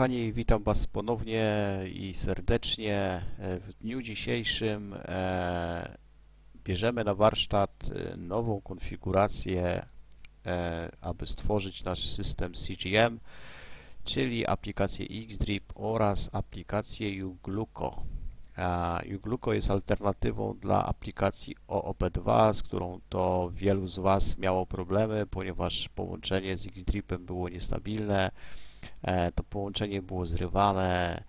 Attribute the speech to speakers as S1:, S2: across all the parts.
S1: Kochani, witam Was ponownie i serdecznie. E, W dniu dzisiejszym e, bierzemy na warsztat e, nową konfigurację, aby stworzyć nasz system CGM, czyli aplikację Xdrip oraz aplikację uGluco. UGluco jest alternatywą dla aplikacji OOP2, z którą to wielu z Was miało problemy, ponieważ połączenie z Xdripem było niestabilne. E, to połączenie było zrywane,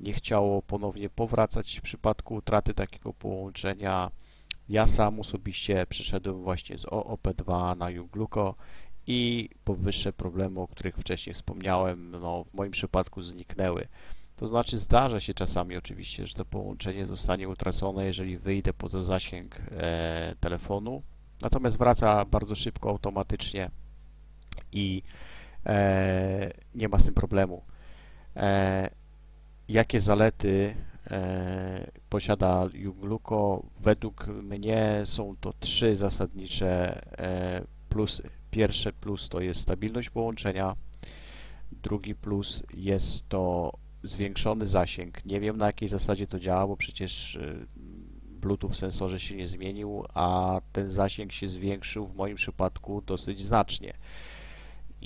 S1: nie chciało ponownie powracać w przypadku utraty takiego połączenia. Ja sam osobiście przeszedłem właśnie z OOP2 na uGluco i powyższe problemy, o których wcześniej wspomniałem, no, w moim przypadku zniknęły. To znaczy zdarza się czasami oczywiście, że to połączenie zostanie utracone, jeżeli wyjdę poza zasięg e, telefonu, natomiast wraca bardzo szybko, automatycznie i e, nie ma z tym problemu. E, jakie zalety e, posiada uGluco? Według mnie są to trzy zasadnicze e, plusy. Pierwsze plus to jest stabilność połączenia, drugi plus jest to zwiększony zasięg. Nie wiem na jakiej zasadzie to działa, bo przecież e, Bluetooth w sensorze się nie zmienił, a ten zasięg się zwiększył w moim przypadku dosyć znacznie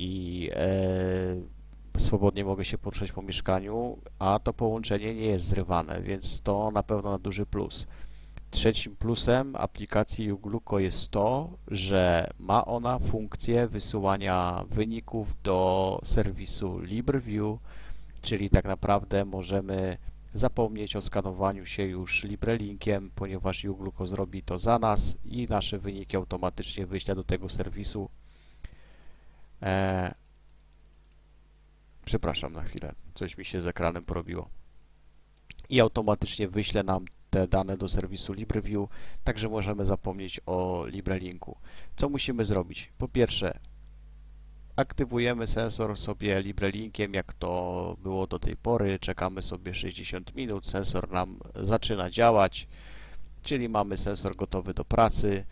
S1: i e, swobodnie mogę się poruszać po mieszkaniu, a to połączenie nie jest zrywane, więc to na pewno na duży plus. Trzecim plusem aplikacji uGluco jest to, że ma ona funkcję wysyłania wyników do serwisu LibreView, czyli tak naprawdę możemy zapomnieć o skanowaniu się już LibreLinkiem, ponieważ uGluco zrobi to za nas i nasze wyniki automatycznie wyśle do tego serwisu E, przepraszam na chwilę, coś mi się z ekranem porobiło. I automatycznie wyśle nam te dane do serwisu LibreView, także możemy zapomnieć o LibreLinku. Co musimy zrobić? Po pierwsze, aktywujemy sensor sobie LibreLinkiem, jak to było do tej pory. Czekamy sobie 60 minut, sensor nam zaczyna działać, czyli mamy sensor gotowy do pracy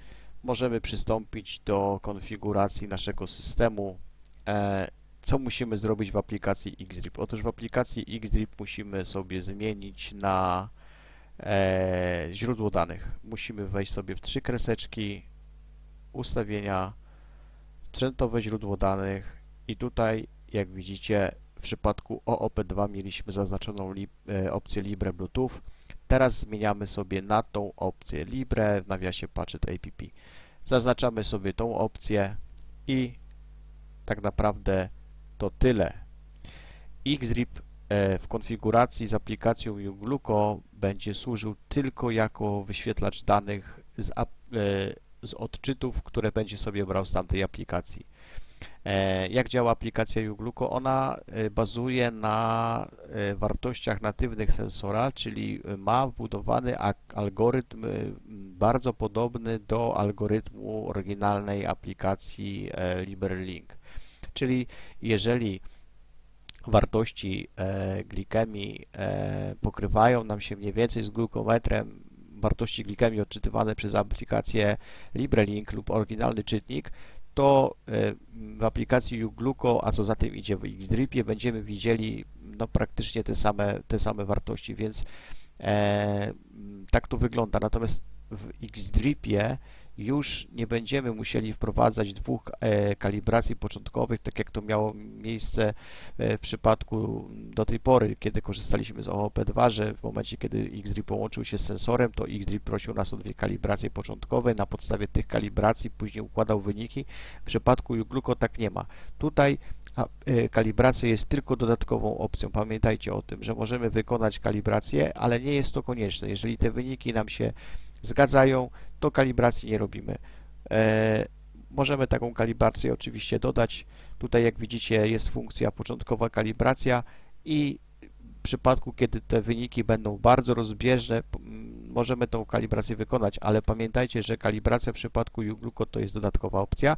S1: możemy przystąpić do konfiguracji naszego systemu. E, co musimy zrobić w aplikacji Xdrip? Otóż w aplikacji Xdrip musimy sobie zmienić na e, źródło danych. Musimy wejść sobie w trzy kreseczki, ustawienia, sprzętowe źródło danych i tutaj, jak widzicie, w przypadku OOP2 mieliśmy zaznaczoną e, opcję Libre Bluetooth. Teraz zmieniamy sobie na tą opcję Libre w nawiasie Patchet APP. Zaznaczamy sobie tą opcję i tak naprawdę to tyle. Xrip e, w konfiguracji z aplikacją uGluco będzie służył tylko jako wyświetlacz danych z, e, z odczytów, które będzie sobie brał z tamtej aplikacji. E, Jak działa aplikacja uGluco? Ona e, bazuje na e, wartościach natywnych sensora, czyli ma wbudowany algorytm bardzo podobny do algorytmu oryginalnej aplikacji LibreLink. Czyli jeżeli wartości glikemii pokrywają nam się mniej więcej z glukometrem wartości glikemii odczytywane przez aplikację LibreLink lub oryginalny czytnik, to e, w aplikacji uGluco, a co za tym idzie w Xdripie, będziemy widzieli no, praktycznie te same, te same wartości, więc e, tak to wygląda. Natomiast w Xdripie już nie będziemy musieli wprowadzać dwóch e, kalibracji początkowych, tak jak to miało miejsce e, w przypadku do tej pory, kiedy korzystaliśmy z OOP2, że w momencie, kiedy Xdrip połączył się z sensorem, to Xdrip prosił nas o dwie kalibracje początkowe, na podstawie tych kalibracji później układał wyniki. W przypadku uGluco tak nie ma. Tutaj e, kalibracja jest tylko dodatkową opcją. Pamiętajcie o tym, że możemy wykonać kalibrację, ale nie jest to konieczne. Jeżeli te wyniki nam się zgadzają, to kalibracji nie robimy. E, możemy taką kalibrację oczywiście dodać. Tutaj jak widzicie jest funkcja początkowa kalibracja i w przypadku, kiedy te wyniki będą bardzo rozbieżne, możemy tą kalibrację wykonać, ale pamiętajcie, że kalibracja w przypadku uGluco to jest dodatkowa opcja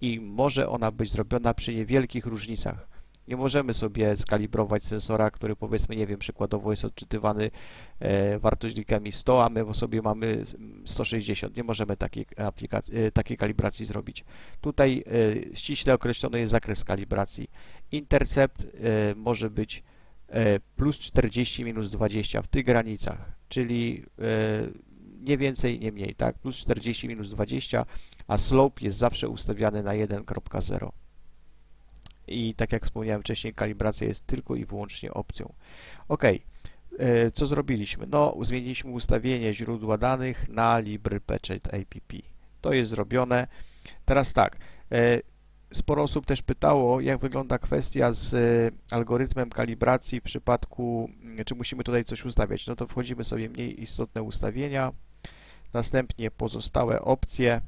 S1: i może ona być zrobiona przy niewielkich różnicach. Nie możemy sobie skalibrować sensora, który powiedzmy, nie wiem, przykładowo jest odczytywany e, wartość glikemii 100, a my sobie mamy 160. Nie możemy takiej, aplikacji, e, takiej kalibracji zrobić. Tutaj e, ściśle określony jest zakres kalibracji. Intercept e, może być e, plus 40 minus 20 w tych granicach, czyli e, nie więcej, nie mniej, tak? Plus 40 minus 20, a slope jest zawsze ustawiany na 1.0. I tak jak wspomniałem wcześniej, kalibracja jest tylko i wyłącznie opcją. Ok, e, co zrobiliśmy? No, zmieniliśmy ustawienie źródła danych na LibrePatchet APP. To jest zrobione. Teraz tak, e, sporo osób też pytało, jak wygląda kwestia z e, algorytmem kalibracji w przypadku, mm, czy musimy tutaj coś ustawiać. No to wchodzimy sobie mniej istotne ustawienia, następnie pozostałe opcje,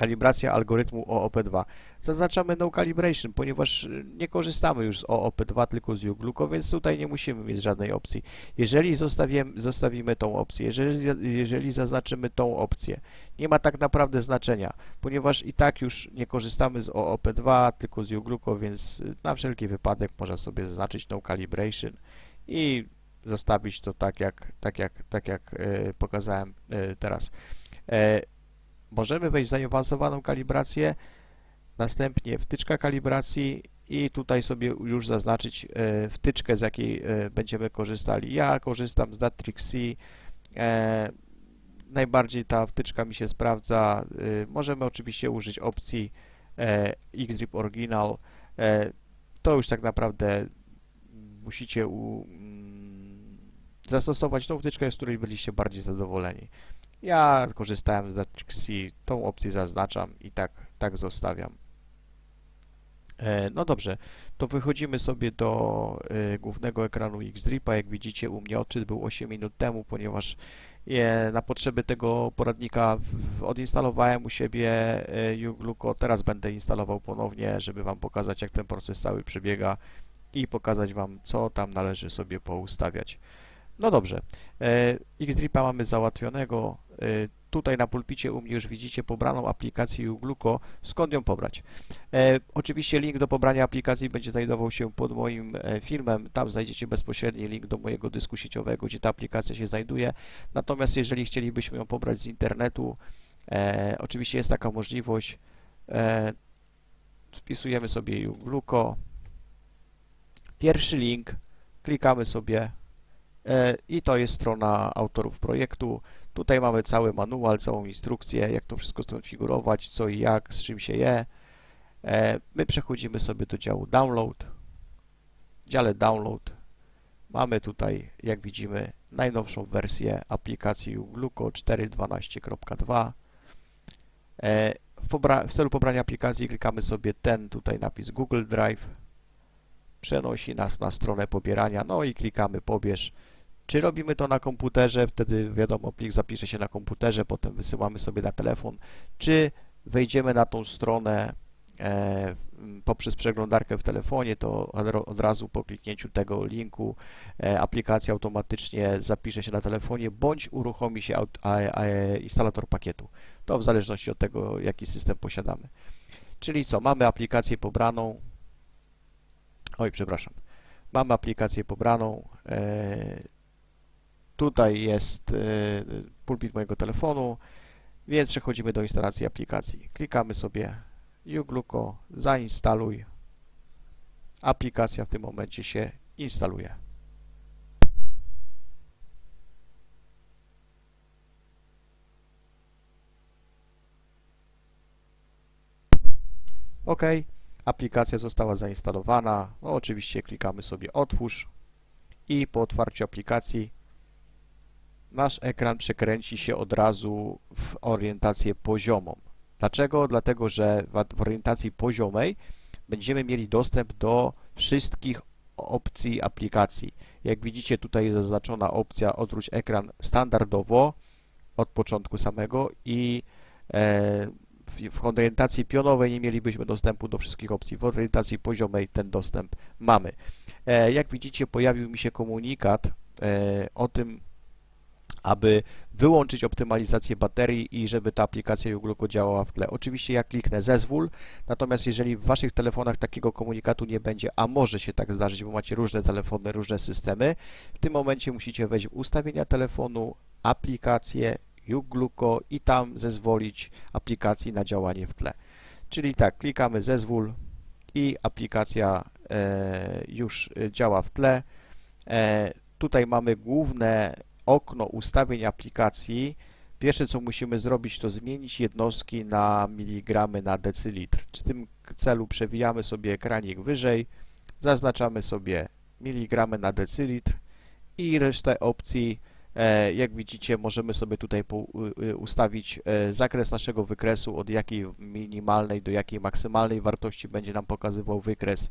S1: kalibracja algorytmu OOP2. Zaznaczamy No Calibration, ponieważ y, nie korzystamy już z OOP2, tylko z UGLUCO, więc tutaj nie musimy mieć żadnej opcji. Jeżeli zostawimy, tą opcję, jeżeli, jeżeli zaznaczymy tą opcję, nie ma tak naprawdę znaczenia, ponieważ i tak już nie korzystamy z OOP2, tylko z UGLUCO, więc y, na wszelki wypadek można sobie zaznaczyć No Calibration i zostawić to tak jak, tak jak, tak jak y, pokazałem teraz. E, możemy wejść w zaawansowaną kalibrację, następnie wtyczka kalibracji i tutaj sobie już zaznaczyć e, wtyczkę, z jakiej e, będziemy korzystali. Ja korzystam z Datrix C. E, najbardziej ta wtyczka mi się sprawdza. Możemy oczywiście użyć opcji Xgrip Original. To już tak naprawdę musicie u, mm, zastosować tą wtyczkę, z której byliście bardziej zadowoleni. Ja korzystałem z C, tą opcję zaznaczam i tak, tak zostawiam. E, No dobrze, to wychodzimy sobie do e, głównego ekranu Xdripa. Jak widzicie, u mnie odczyt był 8 minut temu, ponieważ je, na potrzeby tego poradnika odinstalowałem u siebie e, uGluco. Teraz będę instalował ponownie, żeby Wam pokazać, jak ten proces cały przebiega i pokazać Wam, co tam należy sobie poustawiać. No dobrze, e, Xdripa mamy załatwionego. E, tutaj na pulpicie u mnie już widzicie pobraną aplikację uGluco. Skąd ją pobrać? E, oczywiście link do pobrania aplikacji będzie znajdował się pod moim filmem. Tam znajdziecie bezpośredni link do mojego dysku sieciowego, gdzie ta aplikacja się znajduje. Natomiast jeżeli chcielibyśmy ją pobrać z internetu, oczywiście jest taka możliwość. Wpisujemy sobie uGluco. Pierwszy link, klikamy sobie I to jest strona autorów projektu. Tutaj mamy cały manual, całą instrukcję, jak to wszystko skonfigurować, co i jak, z czym się je. E, my przechodzimy sobie do działu Download. W dziale Download mamy tutaj, jak widzimy, najnowszą wersję aplikacji Gluco 4.12.2. E, w, w celu pobrania aplikacji klikamy sobie ten tutaj napis Google Drive. Przenosi nas na stronę pobierania, no i klikamy pobierz. Czy robimy to na komputerze, wtedy wiadomo, plik zapisze się na komputerze, potem wysyłamy sobie na telefon, czy wejdziemy na tą stronę e, poprzez przeglądarkę w telefonie, to od razu po kliknięciu tego linku e, aplikacja automatycznie zapisze się na telefonie, bądź uruchomi się aut, a, a, instalator pakietu. To w zależności od tego, jaki system posiadamy. Czyli co, mamy aplikację pobraną, oj, przepraszam, mamy aplikację pobraną, e, Tutaj jest y, pulpit mojego telefonu, więc przechodzimy do instalacji aplikacji. Klikamy sobie uGluco, zainstaluj. Aplikacja w tym momencie się instaluje. OK, aplikacja została zainstalowana. No, oczywiście klikamy sobie otwórz i po otwarciu aplikacji nasz ekran przekręci się od razu w orientację poziomą. Dlaczego? Dlatego, że w orientacji poziomej będziemy mieli dostęp do wszystkich opcji aplikacji. Jak widzicie, tutaj jest zaznaczona opcja odwróć ekran standardowo od początku samego i e, w orientacji pionowej nie mielibyśmy dostępu do wszystkich opcji. W orientacji poziomej ten dostęp mamy. E, jak widzicie, pojawił mi się komunikat e, o tym, aby wyłączyć optymalizację baterii i żeby ta aplikacja Ugluko działała w tle. Oczywiście ja kliknę zezwól, natomiast jeżeli w Waszych telefonach takiego komunikatu nie będzie, a może się tak zdarzyć, bo macie różne telefony, różne systemy, w tym momencie musicie wejść w ustawienia telefonu, aplikację, Ugluko i tam zezwolić aplikacji na działanie w tle. Czyli tak, klikamy zezwól i aplikacja e, już e, działa w tle. E, tutaj mamy główne okno ustawień aplikacji. Pierwsze co musimy zrobić to zmienić jednostki na miligramy na decylitr. W tym celu przewijamy sobie ekranik wyżej, zaznaczamy sobie miligramy na decylitr i resztę opcji jak widzicie, możemy sobie tutaj ustawić e, zakres naszego wykresu, od jakiej minimalnej do jakiej maksymalnej wartości będzie nam pokazywał wykres.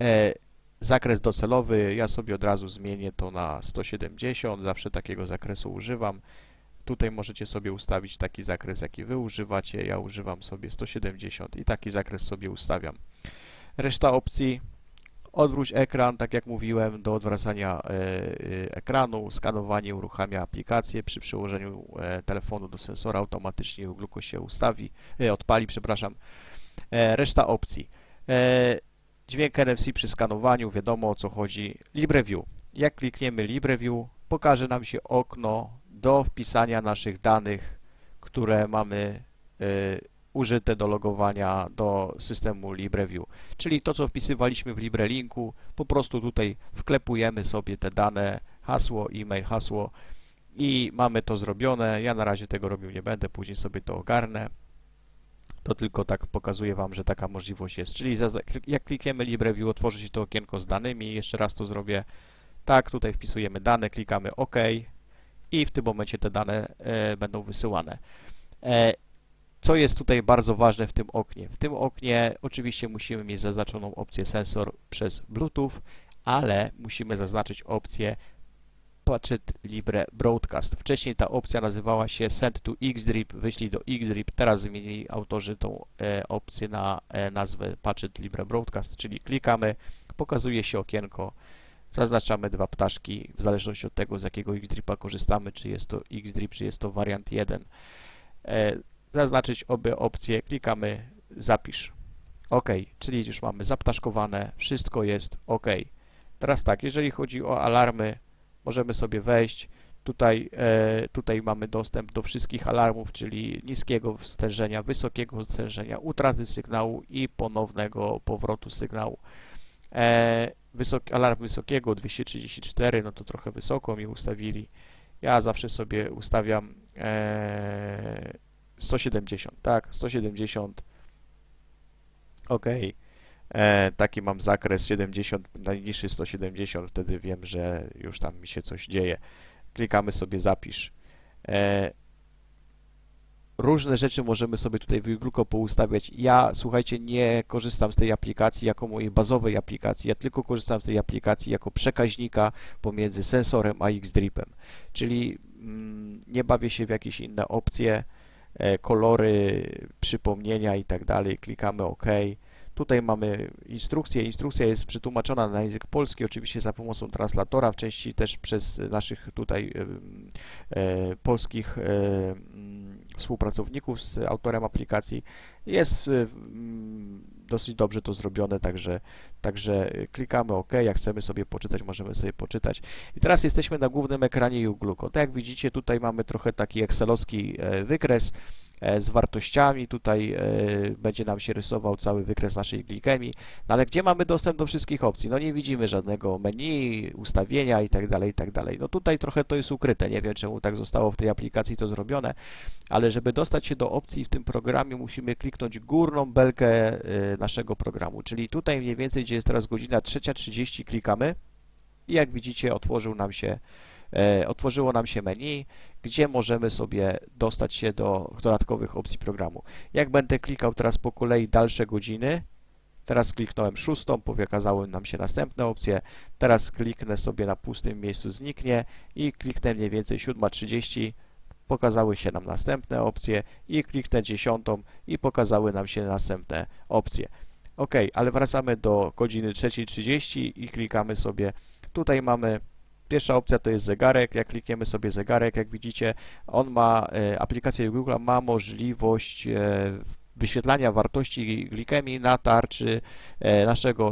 S1: E, zakres docelowy, ja sobie od razu zmienię to na 170, zawsze takiego zakresu używam. Tutaj możecie sobie ustawić taki zakres, jaki Wy używacie, ja używam sobie 170 i taki zakres sobie ustawiam. Reszta opcji Odwróć ekran, tak jak mówiłem, do odwracania e, e, ekranu. Skanowanie uruchamia aplikację. Przy przyłożeniu e, telefonu do sensora automatycznie gluko się ustawi, odpali, przepraszam. Reszta opcji. Dźwięk NFC przy skanowaniu, wiadomo o co chodzi. LibreView. Jak klikniemy LibreView, pokaże nam się okno do wpisania naszych danych, które mamy użyte do logowania do systemu LibreView. Czyli to, co wpisywaliśmy w LibreLinku, po prostu tutaj wklepujemy sobie te dane, hasło, e-mail, hasło i mamy to zrobione. Ja na razie tego robił nie będę, później sobie to ogarnę. To tylko tak pokazuję Wam, że taka możliwość jest. Czyli jak klikniemy LibreView, otworzy się to okienko z danymi. Jeszcze raz to zrobię. Tak, tutaj wpisujemy dane, klikamy OK i w tym momencie te dane e, będą wysyłane. E, co jest tutaj bardzo ważne w tym oknie? W tym oknie oczywiście musimy mieć zaznaczoną opcję sensor przez Bluetooth, ale musimy zaznaczyć opcję Patchet Libre Broadcast. Wcześniej ta opcja nazywała się Send to Xdrip, wyślij do Xdrip. Teraz zmienili autorzy tą e, opcję na e, nazwę Patchet Libre Broadcast, czyli klikamy, pokazuje się okienko, zaznaczamy dwa ptaszki, w zależności od tego z jakiego Xdripa korzystamy, czy jest to Xdrip, czy jest to wariant 1. E, zaznaczyć obie opcje, klikamy zapisz. OK, czyli już mamy zaptaszkowane, wszystko jest OK. Teraz tak, jeżeli chodzi o alarmy, możemy sobie wejść. Tutaj, e, tutaj mamy dostęp do wszystkich alarmów, czyli niskiego stężenia, wysokiego stężenia, utraty sygnału i ponownego powrotu sygnału. E, wysoki, alarm wysokiego 234, no to trochę wysoko mi ustawili. Ja zawsze sobie ustawiam e, 170, tak, 170. Ok. E, taki mam zakres 70, najniższy 170, wtedy wiem, że już tam mi się coś dzieje. Klikamy sobie zapisz. E, różne rzeczy możemy sobie tutaj w Igluko poustawiać. Ja, słuchajcie, nie korzystam z tej aplikacji jako mojej bazowej aplikacji, ja tylko korzystam z tej aplikacji jako przekaźnika pomiędzy sensorem a Xdripem, czyli mm, nie bawię się w jakieś inne opcje, kolory, przypomnienia i tak dalej. Klikamy OK. Tutaj mamy instrukcję. Instrukcja jest przetłumaczona na język polski, oczywiście za pomocą translatora, w części też przez naszych tutaj e, polskich e, współpracowników z autorem aplikacji. Jest e, dosyć dobrze to zrobione, także, także klikamy OK, jak chcemy sobie poczytać, możemy sobie poczytać. I teraz jesteśmy na głównym ekranie Ugluko. Tak jak widzicie, tutaj mamy trochę taki excelowski e, wykres, z wartościami. Tutaj e, będzie nam się rysował cały wykres naszej glikemii. No ale gdzie mamy dostęp do wszystkich opcji? No nie widzimy żadnego menu, ustawienia i tak dalej, i tak dalej. No tutaj trochę to jest ukryte. Nie wiem, czemu tak zostało w tej aplikacji to zrobione, ale żeby dostać się do opcji w tym programie, musimy kliknąć górną belkę e, naszego programu. Czyli tutaj mniej więcej, gdzie jest teraz godzina 3.30, klikamy i jak widzicie, otworzył nam się E, otworzyło nam się menu, gdzie możemy sobie dostać się do dodatkowych opcji programu. Jak będę klikał teraz po kolei dalsze godziny, teraz kliknąłem szóstą, pokazały nam się następne opcje, teraz kliknę sobie na pustym miejscu zniknie i kliknę mniej więcej 7.30, pokazały się nam następne opcje i kliknę dziesiątą i pokazały nam się następne opcje. Ok, ale wracamy do godziny 3.30 i klikamy sobie, tutaj mamy Pierwsza opcja to jest zegarek. Jak klikniemy sobie zegarek, jak widzicie, on ma, e, aplikacja Google ma możliwość e, wyświetlania wartości glikemii na tarczy e, naszego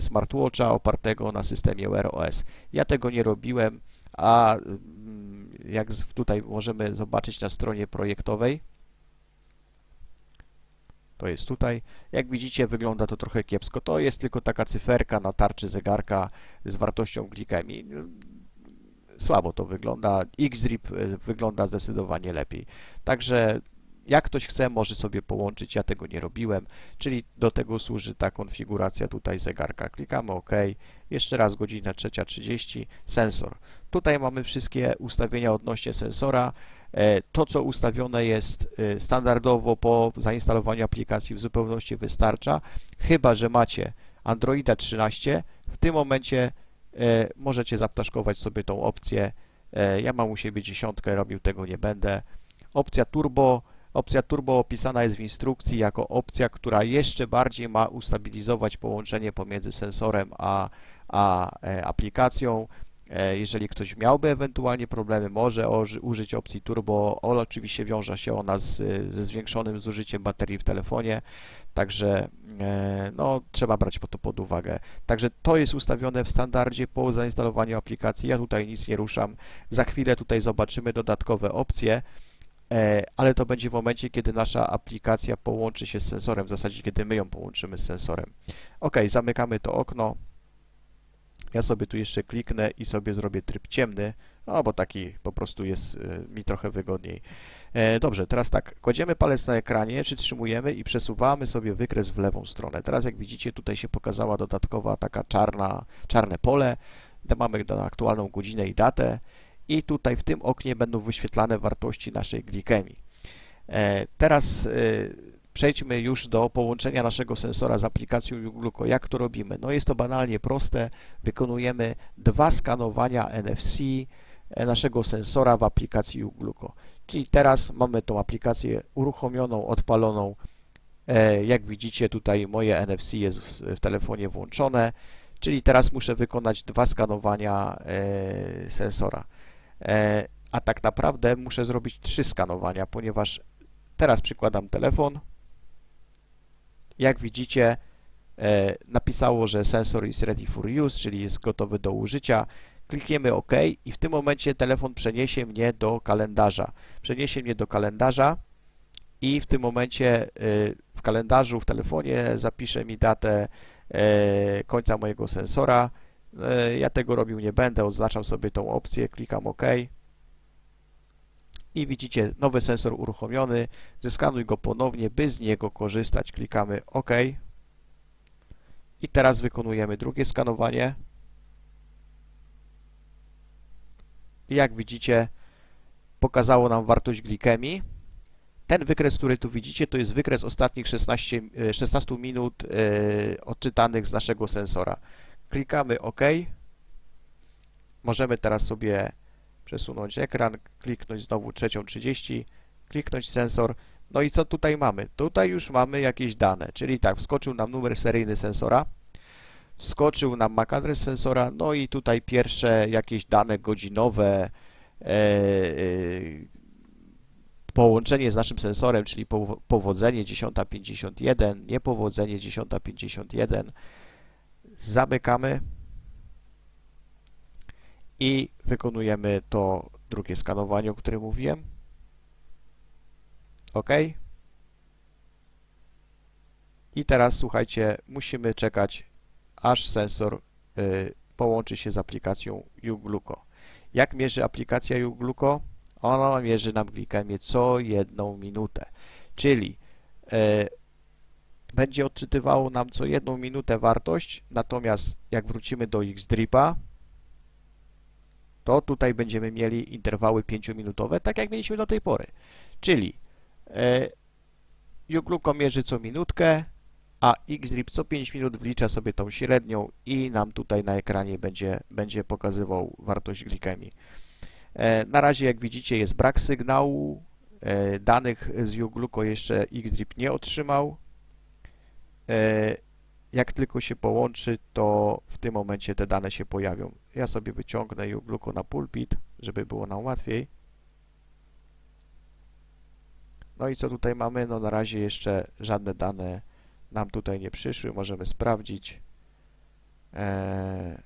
S1: smartwatcha opartego na systemie Wear OS. Ja tego nie robiłem, a mm, jak tutaj możemy zobaczyć na stronie projektowej, to jest tutaj. Jak widzicie, wygląda to trochę kiepsko. To jest tylko taka cyferka na tarczy zegarka z wartością glikemii. Słabo to wygląda. Xdrip e, wygląda zdecydowanie lepiej. Także jak ktoś chce, może sobie połączyć. Ja tego nie robiłem, czyli do tego służy ta konfiguracja tutaj zegarka. Klikamy OK. Jeszcze raz godzina 3.30. Sensor. Tutaj mamy wszystkie ustawienia odnośnie sensora. E, To, co ustawione jest e, standardowo po zainstalowaniu aplikacji w zupełności wystarcza, chyba że macie Androida 13, w tym momencie e, możecie zaptaszkować sobie tą opcję. Ja mam u siebie dziesiątkę, robił tego nie będę. Opcja Turbo. Opcja Turbo opisana jest w instrukcji jako opcja, która jeszcze bardziej ma ustabilizować połączenie pomiędzy sensorem a, a aplikacją. E, Jeżeli ktoś miałby ewentualnie problemy, może użyć opcji Turbo. O, oczywiście wiąże się ona z, ze zwiększonym zużyciem baterii w telefonie, także e, no, trzeba brać po to pod uwagę. Także to jest ustawione w standardzie po zainstalowaniu aplikacji. Ja tutaj nic nie ruszam. Za chwilę tutaj zobaczymy dodatkowe opcje, e, ale to będzie w momencie, kiedy nasza aplikacja połączy się z sensorem, w zasadzie kiedy my ją połączymy z sensorem. Ok, zamykamy to okno. Ja sobie tu jeszcze kliknę i sobie zrobię tryb ciemny, no bo taki po prostu jest y, mi trochę wygodniej. E, dobrze, teraz tak, kładziemy palec na ekranie, przytrzymujemy i przesuwamy sobie wykres w lewą stronę. Teraz jak widzicie tutaj się pokazała dodatkowa taka czarna, czarne pole, Tam mamy aktualną godzinę i datę i tutaj w tym oknie będą wyświetlane wartości naszej glikemii. E, teraz y, przejdźmy już do połączenia naszego sensora z aplikacją YouGluco. Jak to robimy? No jest to banalnie proste. Wykonujemy dwa skanowania NFC e, naszego sensora w aplikacji YouGluco. Czyli teraz mamy tą aplikację uruchomioną, odpaloną. E, Jak widzicie tutaj moje NFC jest w, telefonie włączone, czyli teraz muszę wykonać dwa skanowania e, sensora. A tak naprawdę muszę zrobić trzy skanowania, ponieważ teraz przykładam telefon, jak widzicie, e, napisało, że sensor is ready for use, czyli jest gotowy do użycia. Klikniemy OK i w tym momencie telefon przeniesie mnie do kalendarza. Przeniesie mnie do kalendarza i w tym momencie e, w kalendarzu, w telefonie zapisze mi datę e, końca mojego sensora. Ja tego robił nie będę, oznaczam sobie tą opcję, klikam OK. I widzicie, nowy sensor uruchomiony. Zeskanuj go ponownie, by z niego korzystać. Klikamy OK. I teraz wykonujemy drugie skanowanie. I jak widzicie, pokazało nam wartość glikemii. Ten wykres, który tu widzicie, to jest wykres ostatnich 16, e, 16 minut e, odczytanych z naszego sensora. Klikamy OK. Możemy teraz sobie przesunąć ekran, kliknąć znowu trzecią 30, kliknąć sensor. No i co tutaj mamy? Tutaj już mamy jakieś dane, czyli tak, wskoczył nam numer seryjny sensora, wskoczył nam MAC adres sensora, no i tutaj pierwsze jakieś dane godzinowe, e, e, połączenie z naszym sensorem, czyli powo- powodzenie 10.51, niepowodzenie 10.51. Zamykamy i wykonujemy to drugie skanowanie, o którym mówiłem. OK. I teraz słuchajcie, musimy czekać, aż sensor y, połączy się z aplikacją YouGluco. Jak mierzy aplikacja YouGluco? Ona mierzy nam glikemię co jedną minutę, czyli y, będzie odczytywało nam co jedną minutę wartość, natomiast jak wrócimy do Xdripa, to tutaj będziemy mieli interwały 5-minutowe, tak jak mieliśmy do tej pory. Czyli YouGluco mierzy co minutkę, a Xdrip co 5 minut wlicza sobie tą średnią i nam tutaj na ekranie będzie, będzie pokazywał wartość glikemii. E, na razie, jak widzicie, jest brak sygnału. E, danych z YouGluco jeszcze Xdrip nie otrzymał. Jak tylko się połączy, to w tym momencie te dane się pojawią. Ja sobie wyciągnę Ugluko na pulpit, żeby było nam łatwiej. No i co tutaj mamy? No na razie jeszcze żadne dane nam tutaj nie przyszły. Możemy sprawdzić. Eee,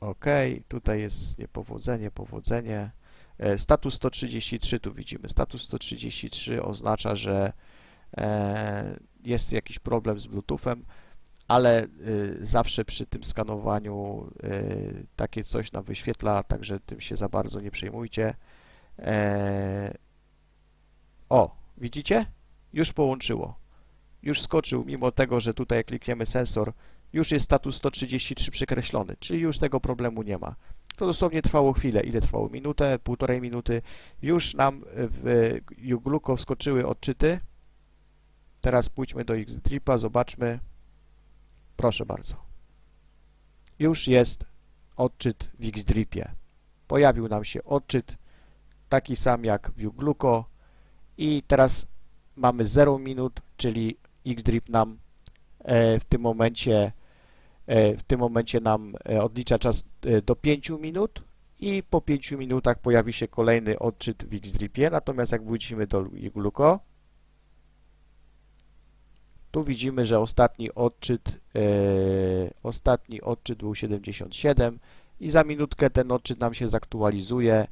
S1: ok, tutaj jest niepowodzenie, powodzenie. E, status 133 tu widzimy. Status 133 oznacza, że e, jest jakiś problem z Bluetoothem, ale y, zawsze przy tym skanowaniu y, takie coś nam wyświetla, także tym się za bardzo nie przejmujcie. E, o, widzicie? Już połączyło. Już skoczył, mimo tego, że tutaj klikniemy sensor, już jest status 133 przekreślony, czyli już tego problemu nie ma. To dosłownie trwało chwilę. Ile trwało? Minutę, półtorej minuty. Już nam w Ugluko wskoczyły odczyty. Teraz pójdźmy do Xdripa, zobaczmy. Proszę bardzo. Już jest odczyt w Xdripie. Pojawił nam się odczyt taki sam jak w Ugluko i teraz mamy 0 minut, czyli Xdrip nam e, w tym momencie e, w tym momencie nam e, odlicza czas do 5 minut i po 5 minutach pojawi się kolejny odczyt w Xdripie, natomiast jak wrócimy do Ugluko tu widzimy, że ostatni odczyt, e, ostatni odczyt był 77 i za minutkę ten odczyt nam się zaktualizuje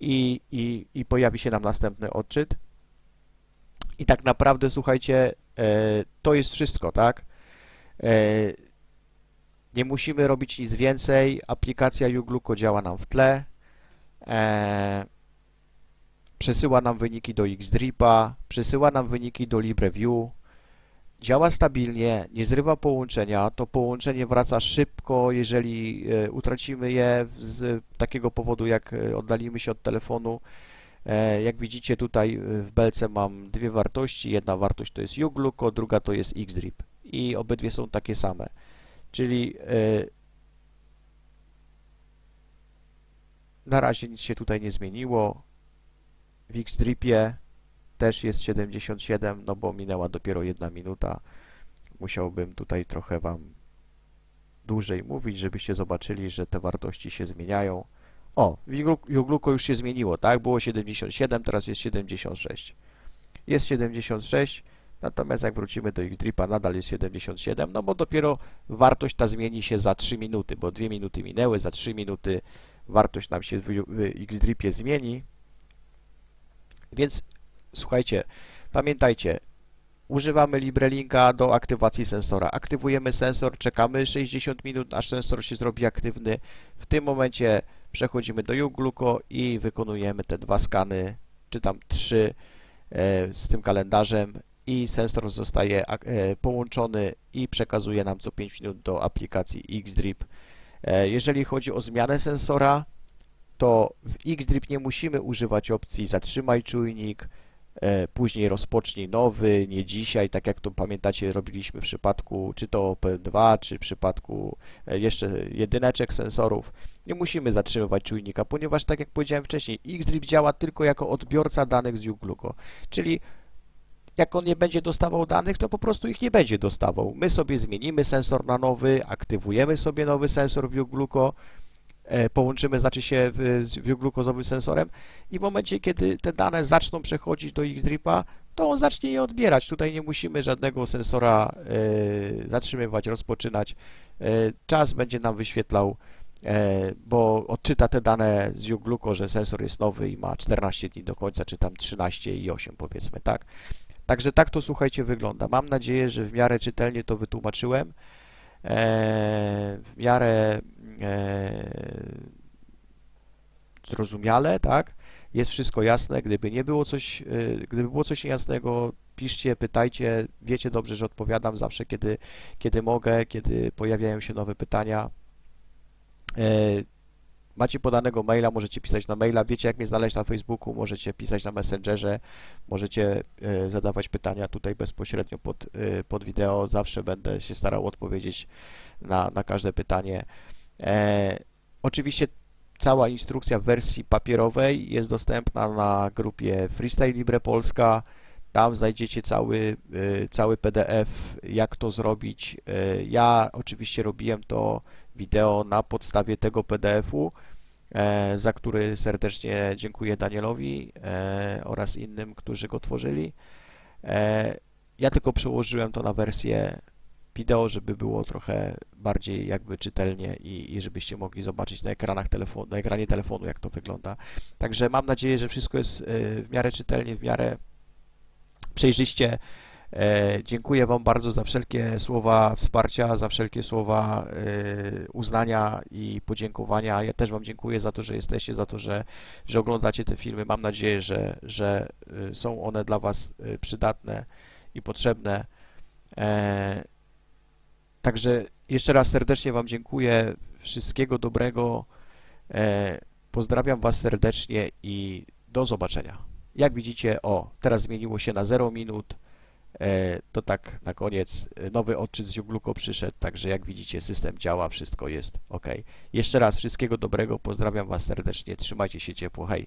S1: i, i, i pojawi się nam następny odczyt. I tak naprawdę, słuchajcie, e, to jest wszystko, tak? E, nie musimy robić nic więcej. Aplikacja Ugluko działa nam w tle. Przesyła nam wyniki do Xdripa, przesyła nam wyniki do LibreView działa stabilnie, nie zrywa połączenia, to połączenie wraca szybko, jeżeli e, utracimy je z takiego powodu, jak e, oddalimy się od telefonu. E, jak widzicie tutaj w belce mam dwie wartości, jedna wartość to jest Ugluco, druga to jest Xdrip i obydwie są takie same, czyli na razie nic się tutaj nie zmieniło. W Xdripie też jest 77, no bo minęła dopiero jedna minuta. Musiałbym tutaj trochę Wam dłużej mówić, żebyście zobaczyli, że te wartości się zmieniają. O, Jugluko już się zmieniło, tak? Było 77, teraz jest 76. Jest 76, natomiast jak wrócimy do Xdripa, nadal jest 77, no bo dopiero wartość ta zmieni się za 3 minuty, bo 2 minuty minęły, za 3 minuty wartość nam się w Xdripie zmieni. Więc Słuchajcie, pamiętajcie, używamy LibreLinka do aktywacji sensora. Aktywujemy sensor, czekamy 60 minut, aż sensor się zrobi aktywny. W tym momencie przechodzimy do Ugluko i wykonujemy te dwa skany, czy tam trzy e, z tym kalendarzem i sensor zostaje e, połączony i przekazuje nam co 5 minut do aplikacji Xdrip. E, jeżeli chodzi o zmianę sensora, to w Xdrip nie musimy używać opcji zatrzymaj czujnik, później rozpocznij nowy, nie dzisiaj, tak jak to pamiętacie robiliśmy w przypadku czy to OP2, czy w przypadku e, jeszcze jedyneczek sensorów. Nie musimy zatrzymywać czujnika, ponieważ tak jak powiedziałem wcześniej, Xdrip działa tylko jako odbiorca danych z Ugluco, czyli jak on nie będzie dostawał danych, to po prostu ich nie będzie dostawał. My sobie zmienimy sensor na nowy, aktywujemy sobie nowy sensor w Ugluco, E, połączymy, znaczy się z glukozowym sensorem i w momencie, kiedy te dane zaczną przechodzić do Xdripa, to on zacznie je odbierać. Tutaj nie musimy żadnego sensora e, zatrzymywać, rozpoczynać. E, czas będzie nam wyświetlał, bo odczyta te dane z Ugluko, że sensor jest nowy i ma 14 dni do końca, czy tam 13 i 8 powiedzmy, tak. Także tak to słuchajcie wygląda. Mam nadzieję, że w miarę czytelnie to wytłumaczyłem. w miarę E, zrozumiale, tak? Jest wszystko jasne. Gdyby nie było coś, e, gdyby było coś niejasnego, piszcie, pytajcie. Wiecie dobrze, że odpowiadam zawsze, kiedy, kiedy mogę, kiedy pojawiają się nowe pytania. E, macie podanego maila, możecie pisać na maila, wiecie jak mnie znaleźć na Facebooku, możecie pisać na Messengerze, możecie zadawać pytania tutaj bezpośrednio pod, pod wideo, zawsze będę się starał odpowiedzieć na, na każde pytanie. E, oczywiście cała instrukcja w wersji papierowej jest dostępna na grupie Freestyle Libre Polska. Tam znajdziecie cały, y, cały PDF, jak to zrobić. Y, Ja oczywiście robiłem to wideo na podstawie tego PDF-u, e, za który serdecznie dziękuję Danielowi e, oraz innym, którzy go tworzyli. E, Ja tylko przełożyłem to na wersję wideo, żeby było trochę bardziej jakby czytelnie i, i żebyście mogli zobaczyć na ekranach telefonu, na ekranie telefonu, jak to wygląda. Także mam nadzieję, że wszystko jest e, w miarę czytelnie, w miarę przejrzyście. E, Dziękuję Wam bardzo za wszelkie słowa wsparcia, za wszelkie słowa e, uznania i podziękowania. Ja też Wam dziękuję za to, że jesteście, za to, że, że oglądacie te filmy. Mam nadzieję, że, że są one dla Was przydatne i potrzebne. Także jeszcze raz serdecznie Wam dziękuję. Wszystkiego dobrego. E, Pozdrawiam Was serdecznie i do zobaczenia. Jak widzicie, o, teraz zmieniło się na 0 minut. E, To tak na koniec nowy odczyt z Jugluko przyszedł, także jak widzicie system działa, wszystko jest ok. Jeszcze raz wszystkiego dobrego, pozdrawiam Was serdecznie, trzymajcie się ciepło, hej.